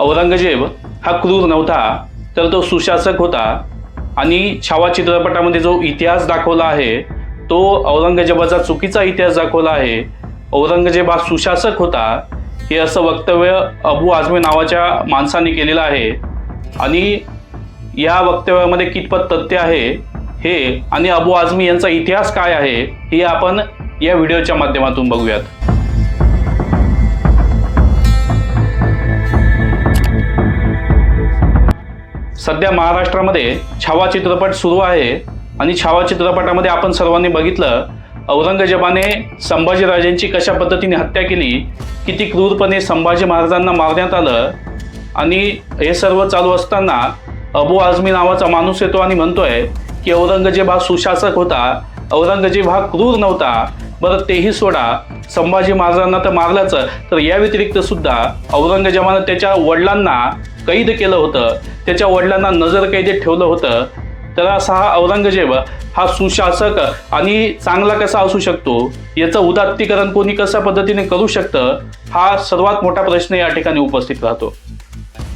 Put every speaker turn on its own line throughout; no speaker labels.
औरंगजेब हा क्रूर नव्हता तर तो सुशासक होता. आणि छावा चित्रपटामध्ये जो इतिहास दाखवला आहे तो औरंगजेबाचा चुकीचा इतिहास दाखवला आहे. औरंगजेब हा सुशासक होता हे असं वक्तव्य अबू आझमी नावाच्या माणसाने केलेलं आहे. आणि या वक्तव्यामध्ये कितपत तथ्य आहे हे आणि अबू आझमी यांचा इतिहास काय आहे हे आपण या व्हिडिओच्या माध्यमातून बघूयात. सध्या महाराष्ट्रामध्ये छावा चित्रपट सुरू आहे आणि छावा चित्रपटामध्ये आपण सर्वांनी बघितलं औरंगजेबाने संभाजीराजांची कशा पद्धतीने हत्या केली किती क्रूरपणे संभाजी महाराजांना मारण्यात आलं आणि हे सर्व चालू असताना अबू आझमी नावाचा माणूस येतो आणि म्हणतोय की औरंगजेब हा सुशासक होता औरंगजेब हा क्रूर नव्हता बरं तेही सोडा. संभाजी महाराजांना तर मारलंच. तर या व्यतिरिक्त सुद्धा औरंगजेबानं त्याच्या वडिलांना कैद केलं होतं. त्याच्या वडिलांना नजर कैदेत ठेवलं होतं. तर असा हा औरंगजेब हा सुशासक आणि चांगला कसा असू शकतो? याचं उदात्तीकरण कोणी कशा पद्धतीने करू शकतं? हा सर्वात मोठा प्रश्न या ठिकाणी उपस्थित राहतो.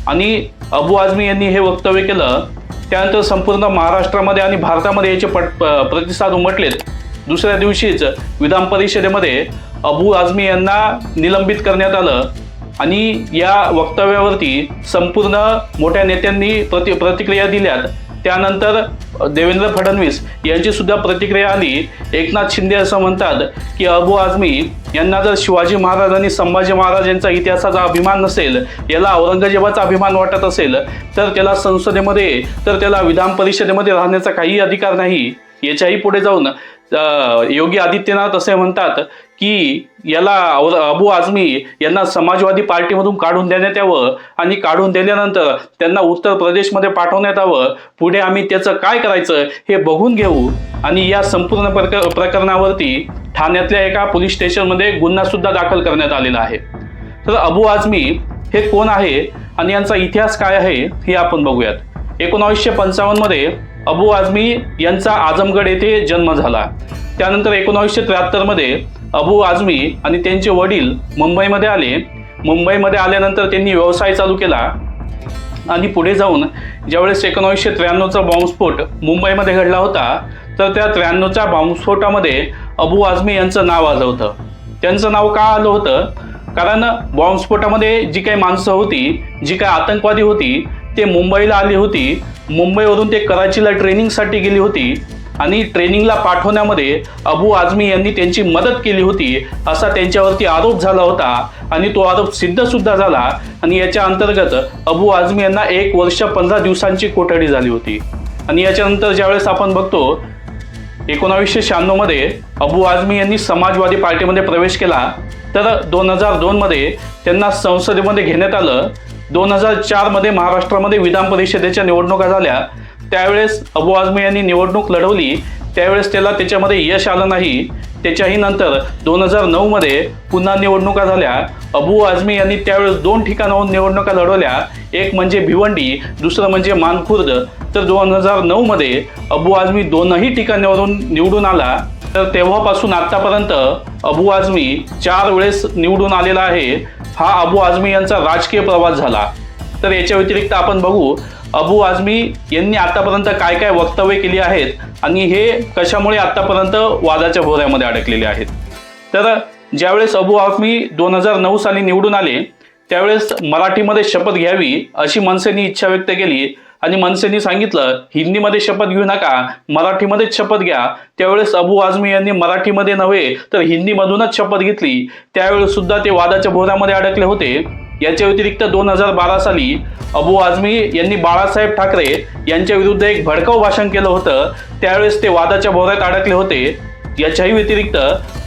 आणि अबू आझमी यांनी हे वक्तव्य केलं. त्यानंतर संपूर्ण महाराष्ट्रामध्ये आणि भारतामध्ये याचे पट प्रतिसाद उमटलेत. दुसऱ्या दिवशीच विधान परिषदेमध्ये अबू आझमी यांना निलंबित करण्यात आलं आणि या वक्तव्यावरती संपूर्ण मोठ्या नेत्यांनी प्रति प्रतिक्रिया दिल्यात. त्यानंतर देवेंद्र फडणवीस यांची सुद्धा प्रतिक्रिया आली. एकनाथ शिंदे असं म्हणतात की अबू आझमी यांना जर शिवाजी महाराज आणि संभाजी महाराज यांचा इतिहासाचा अभिमान नसेल याला औरंगजेबाचा अभिमान वाटत असेल तर त्याला संसदेमध्ये तर त्याला विधान परिषदेमध्ये राहण्याचा काही अधिकार नाही. याच्याही पुढे जाऊन योगी आदित्यनाथ असे म्हणतात की याला अबू आझमी यांना समाजवादी पार्टीमधून काढून देण्यात यावं आणि काढून दिल्यानंतर त्यांना उत्तर प्रदेशमध्ये पाठवण्यात यावं. पुढे आम्ही त्याचं काय करायचं हे बघून घेऊ आणि या संपूर्ण प्रक प्रकरणावरती ठाण्यातल्या एका पोलीस स्टेशनमध्ये गुन्हासुद्धा दाखल करण्यात आलेला आहे. तर अबू आझमी हे कोण आहे आणि यांचा इतिहास काय आहे हे आपण बघूयात. एकोणावीसशे पंचावन्नमध्ये अबू आझमी यांचा आजमगड येथे जन्म झाला. त्यानंतर एकोणावीसशे त्र्याहत्तरमध्ये अबू आझमी आणि त्यांचे वडील मुंबईमध्ये आले. मुंबईमध्ये आल्यानंतर त्यांनी व्यवसाय चालू केला. आणि पुढे जाऊन ज्यावेळेस एकोणावीसशे त्र्याण्णवचा बॉम्बस्फोट मुंबईमध्ये घडला होता तर त्या त्र्याण्णवच्या बॉम्बस्फोटामध्ये अबू आझमी यांचं नाव आलं होतं. त्यांचं नाव का आलं होतं? कारण बॉम्बस्फोटामध्ये जी काही माणसं होती जी काही आतंकवादी होती ते मुंबईला आली होती. मुंबईवरून ते कराचीला ट्रेनिंगसाठी गेली होती. आणि ट्रेनिंगला पाठवण्यामध्ये अबू आझमी यांनी त्यांची मदत केली होती असा त्यांच्यावरती आरोप झाला होता. आणि तो आरोप सिद्धसुद्धा झाला. आणि याच्या अंतर्गत अबू आझमी यांना एक वर्ष पंधरा दिवसांची कोठडी झाली होती. आणि याच्यानंतर ज्यावेळेस आपण बघतो एकोणावीसशे शहाण्णवमध्ये अबू आझमी यांनी समाजवादी पार्टीमध्ये प्रवेश केला. तर दोन हजार दोनमध्ये त्यांना संसदेमध्ये घेण्यात आलं. दोन हजार चारमध्ये महाराष्ट्रामध्ये विधान परिषदेच्या निवडणुका झाल्या. त्यावेळेस अबू आझमी यांनी निवडणूक लढवली. त्यावेळेस त्याला त्याच्यामध्ये यश आलं नाही. त्याच्याही नंतर दोन हजार नऊमध्ये पुन्हा निवडणुका झाल्या. अबू आझमी यांनी त्यावेळेस दोन ठिकाणाहून निवडणुका लढवल्या. एक म्हणजे भिवंडी दुसरं म्हणजे मानखुर्द. तर दोन हजार नऊमध्ये अबू आझमी दोनही ठिकाणावरून निवडून आला. तर तेव्हापासून आत्तापर्यंत अबू आझमी चार वेळेस निवडून आलेला आहे. हा अबू आझमी यांचा राजकीय प्रवास झाला. तर याच्या व्यतिरिक्त आपण बघू अबू आझमी यांनी आतापर्यंत काय काय वक्तव्य केली आहेत आणि हे कशामुळे आतापर्यंत वादाच्या भोऱ्यामध्ये अडकलेले आहेत. तर ज्यावेळेस अबू आझमी दोन हजार नऊ साली निवडून आले त्यावेळेस मराठीमध्ये शपथ घ्यावी अशी मनसेनी इच्छा व्यक्त केली आणि मनसेनी सांगितलं हिंदीमध्ये शपथ घेऊ नका मराठीमध्येच शपथ घ्या. त्यावेळेस अबू आझमी यांनी मराठीमध्ये नव्हे तर हिंदीमधूनच शपथ घेतली. त्यावेळेस सुद्धा ते वादाच्या भोऱ्यामध्ये अडकले होते. याच्या व्यतिरिक्त दोन हजार बारा साली अबू आझमी यांनी बाळासाहेब ठाकरे यांच्या विरुद्ध एक भडकाऊ भाषण केलं होतं. त्यावेळेस ते वादाच्या भोऱ्यात अडकले होते. याच्याही व्यतिरिक्त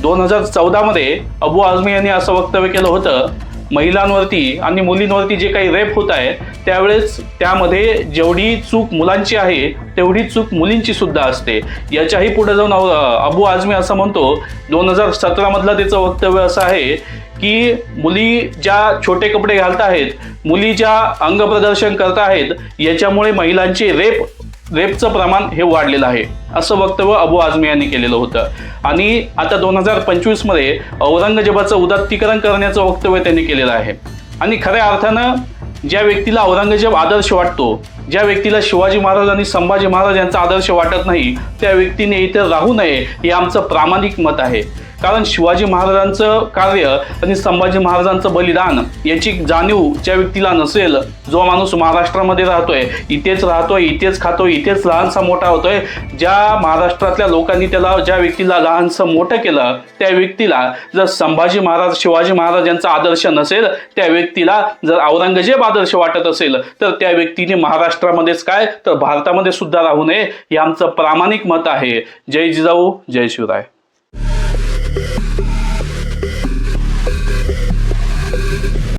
दोन हजार चौदामध्ये अबू आझमी यांनी असं वक्तव्य केलं होतं. महिलांवरती आणि मुलींवरती जे काही रेप होत आहे त्यावेळेस त्यामध्ये जेवढी चूक मुलांची आहे तेवढी चूक मुलींची सुद्धा असते. याच्याही पुढे जाऊन अबू आझमी असं म्हणतो दोन हजार सतरामधलं त्याचं वक्तव्य असं आहे की मुली ज्या छोटे कपडे घालत आहेत मुली ज्या अंगप्रदर्शन करत आहेत याच्यामुळे महिलांचे रेप रेपचं प्रमाण हे वाढलेलं आहे असं वक्तव्य अबू आझमी यांनी केलेलं होतं. आणि आता दोन हजार पंचवीसमध्ये औरंगजेबाचं उदात्तीकरण करण्याचं वक्तव्य त्यांनी केलेलं आहे. आणि खऱ्या अर्थानं ज्या व्यक्तीला औरंगजेब आदर्श वाटतो ज्या व्यक्तीला शिवाजी महाराज आणि संभाजी महाराज यांचा आदर्श वाटत नाही त्या व्यक्तीने इथे राहू नये हे आमचं प्रामाणिक मत आहे. कारण शिवाजी महाराजांचं कार्य आणि संभाजी महाराजांचं बलिदान याची जाणीव ज्या व्यक्तीला नसेल जो माणूस महाराष्ट्रामध्ये राहतोय इथेच राहतोय इथेच खातोय इथेच लहानसा मोठा होतोय ज्या महाराष्ट्रातल्या लोकांनी त्याला ज्या व्यक्तीला लहानसं मोठं केलं त्या व्यक्तीला जर संभाजी महाराज शिवाजी महाराज यांचा आदर्श नसेल त्या व्यक्तीला जर औरंगजेब आदर्श वाटत असेल तर त्या व्यक्तीने महाराष्ट्रामध्येच काय तर भारतामध्ये सुद्धा राहू नये हे आमचं प्रामाणिक मत आहे. जय जिजाऊ जय शिवराय.